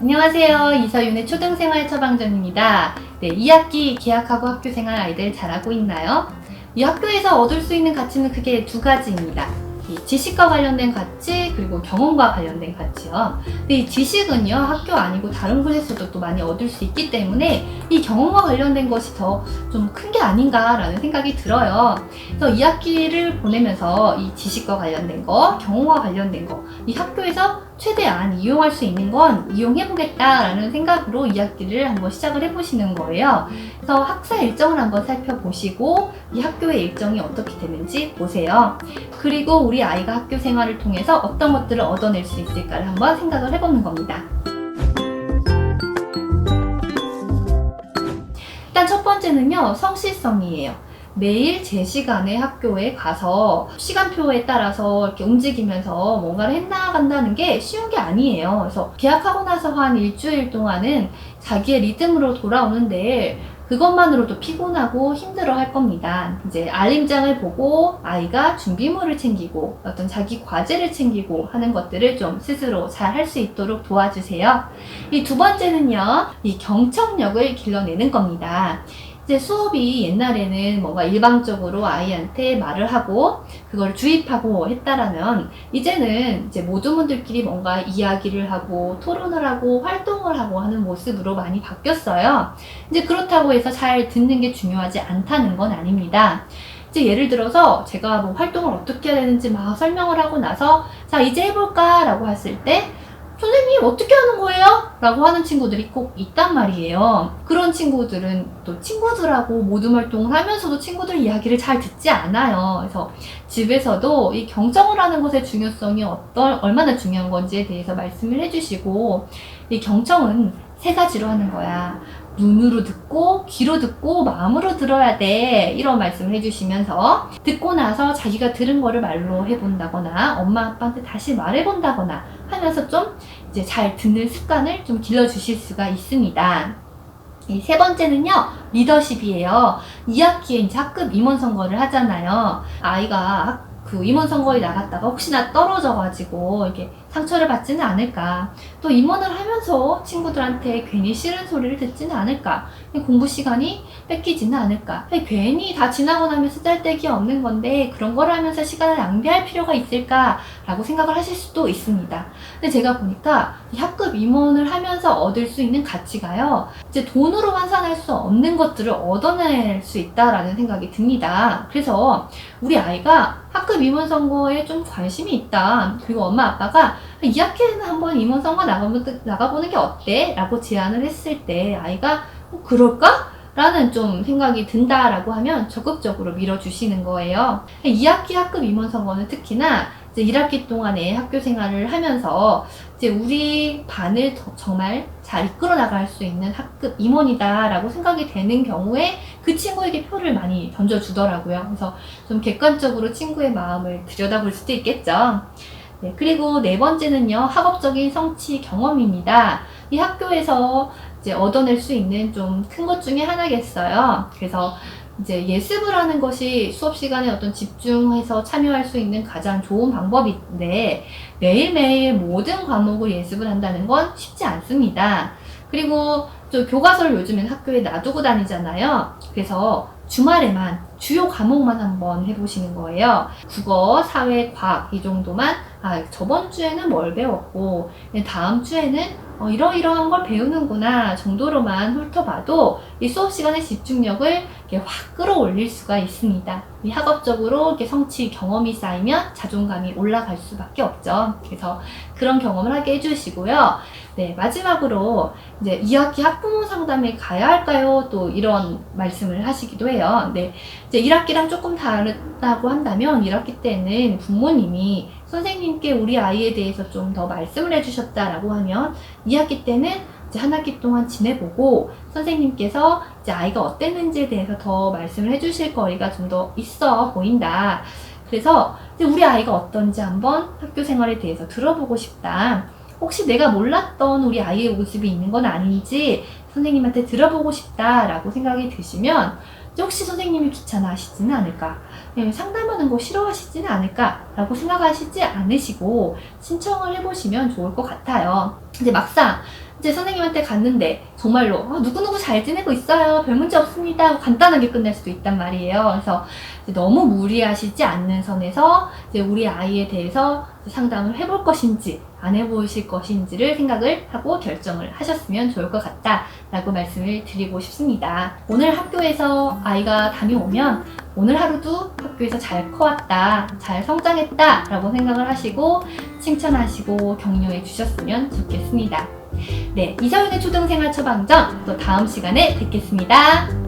안녕하세요. 이서윤의 초등생활 처방전입니다. 네, 2학기 계약하고 학교생활 아이들 잘하고 있나요? 이 학교에서 얻을 수 있는 가치는 크게 두 가지입니다. 이 지식과 관련된 가치 그리고 경험과 관련된 가치요. 근데 이 지식은요 학교 아니고 다른 곳에서도 또 많이 얻을 수 있기 때문에 이 경험과 관련된 것이 더 좀 큰 게 아닌가라는 생각이 들어요. 그래서 2학기를 보내면서 이 지식과 관련된 거, 경험과 관련된 거, 이 학교에서 최대한 이용할 수 있는 건 이용해보겠다라는 생각으로 2학기를 한번 시작을 해보시는 거예요. 그래서 학사 일정을 한번 살펴보시고 이 학교의 일정이 어떻게 되는지 보세요. 그리고 우리 아이가 학교 생활을 통해서 어떤 것들을 얻어낼 수 있을까를 한번 생각을 해보는 겁니다. 일단 첫 번째는요, 성실성이에요. 매일 제 시간에 학교에 가서 시간표에 따라서 이렇게 움직이면서 뭔가를 해나간다는 게 쉬운 게 아니에요. 그래서 계약하고 나서 한 일주일 동안은 자기의 리듬으로 돌아오는데 그것만으로도 피곤하고 힘들어 할 겁니다. 이제 알림장을 보고 아이가 준비물을 챙기고 어떤 자기 과제를 챙기고 하는 것들을 좀 스스로 잘 할 수 있도록 도와주세요. 이 두 번째는요, 이 경청력을 길러내는 겁니다. 이제 수업이 옛날에는 뭔가 일방적으로 아이한테 말을 하고 그걸 주입하고 했다라면 이제는 이제 모든 분들끼리 뭔가 이야기를 하고 토론을 하고 활동을 하고 하는 모습으로 많이 바뀌었어요. 이제 그렇다고 해서 잘 듣는 게 중요하지 않다는 건 아닙니다. 이제 예를 들어서 제가 뭐 활동을 어떻게 해야 되는지 막 설명을 하고 나서 자 이제 해볼까라고 했을 때 선생님 어떻게 하는 거예요? 라고 하는 친구들이 꼭 있단 말이에요. 그런 친구들은 또 친구들하고 모든 활동을 하면서도 친구들 이야기를 잘 듣지 않아요. 그래서 집에서도 이 경청을 하는 것의 중요성이 어떤, 얼마나 중요한 건지에 대해서 말씀을 해주시고, 이 경청은 세 가지로 하는 거야. 눈으로 듣고, 귀로 듣고, 마음으로 들어야 돼. 이런 말씀을 해주시면서, 듣고 나서 자기가 들은 거를 말로 해본다거나, 엄마, 아빠한테 다시 말해본다거나 하면서 좀 이제 잘 듣는 습관을 좀 길러주실 수가 있습니다. 이세 번째는요, 리더십이에요. 2학기에 이제 학급 임원 선거를 하잖아요. 아이가 학- 그 임원 선거에 나갔다가 혹시나 떨어져가지고 이게 상처를 받지는 않을까. 또 임원을 하면서 친구들한테 괜히 싫은 소리를 듣지는 않을까. 공부 시간이 뺏기지는 않을까. 괜히 다 지나고 나면 쓰잘데기 없는 건데 그런 걸 하면서 시간을 낭비할 필요가 있을까라고 생각을 하실 수도 있습니다. 근데 제가 보니까 이 학급 임원을 하면서 얻을 수 있는 가치가요. 이제 돈으로 환산할 수 없는 것들을 얻어낼 수 있다라는 생각이 듭니다. 그래서 우리 아이가 학급 임원 선거에 좀 관심이 있다. 그리고 엄마 아빠가 2학기에는 한번 임원 선거 나가보는, 게 어때? 라고 제안을 했을 때 아이가 어, 그럴까? 라는 좀 생각이 든다라고 하면 적극적으로 밀어주시는 거예요. 2학기 학급 임원 선거는 특히나 이제 1학기 동안에 학교 생활을 하면서 이제 우리 반을 더- 정말 잘 이끌어 나갈 수 있는 학급 임원이다라고 생각이 되는 경우에 그 친구에게 표를 많이 던져주더라고요. 그래서 좀 객관적으로 친구의 마음을 들여다볼 수도 있겠죠. 네, 그리고 네 번째는요, 학업적인 성취 경험입니다. 이 학교에서 이제 얻어낼 수 있는 좀 큰 것 중에 하나겠어요. 그래서 이제 예습을 하는 것이 수업 시간에 어떤 집중해서 참여할 수 있는 가장 좋은 방법인데 매일매일 모든 과목을 예습을 한다는 건 쉽지 않습니다. 그리고 저 교과서를 요즘엔 학교에 놔두고 다니잖아요. 그래서 주말에만 주요 과목만 한번 해보시는 거예요. 국어, 사회, 과학 이 정도만 아 저번 주에는 뭘 배웠고 다음 주에는 어, 이러이러한 걸 배우는구나 정도로만 훑어봐도 이 수업 시간의 집중력을 확 끌어올릴 수가 있습니다. 이 학업적으로 이렇게 성취 경험이 쌓이면 자존감이 올라갈 수밖에 없죠. 그래서 그런 경험을 하게 해주시고요. 네 마지막으로 이제 2학기 학부모 상담에 가야 할까요? 또 이런 말씀을 하시기도 해요. 네 이제 1학기랑 조금 다르다고 한다면 1학기 때는 부모님이 선생님께 우리 아이에 대해서 좀 더 말씀을 해주셨다라고 하면 2학기 때는 이제 한 학기 동안 지내보고 선생님께서 이제 아이가 어땠는지에 대해서 더 말씀을 해주실 거리가 좀 더 있어 보인다. 그래서 이제 우리 아이가 어떤지 한번 학교 생활에 대해서 들어보고 싶다. 혹시 내가 몰랐던 우리 아이의 모습이 있는 건 아닌지 선생님한테 들어보고 싶다라고 생각이 드시면 혹시 선생님이 귀찮아하시지는 않을까? 네, 상담하는 거 싫어하시지는 않을까라고 생각하시지 않으시고 신청을 해보시면 좋을 것 같아요. 근데 막상 이제 선생님한테 갔는데 정말로 아, 누구누구 잘 지내고 있어요. 별 문제 없습니다. 간단하게 끝낼 수도 있단 말이에요. 그래서 이제 너무 무리하시지 않는 선에서 이제 우리 아이에 대해서 상담을 해볼 것인지 안 해보실 것인지를 생각을 하고 결정을 하셨으면 좋을 것 같다라고 말씀을 드리고 싶습니다. 오늘 학교에서 아이가 다녀오면 오늘 하루도 학교에서 잘 커왔다, 잘 성장했다 라고 생각을 하시고 칭찬하시고 격려해 주셨으면 좋겠습니다. 네, 이서윤의 초등생활 처방전 또 다음 시간에 뵙겠습니다.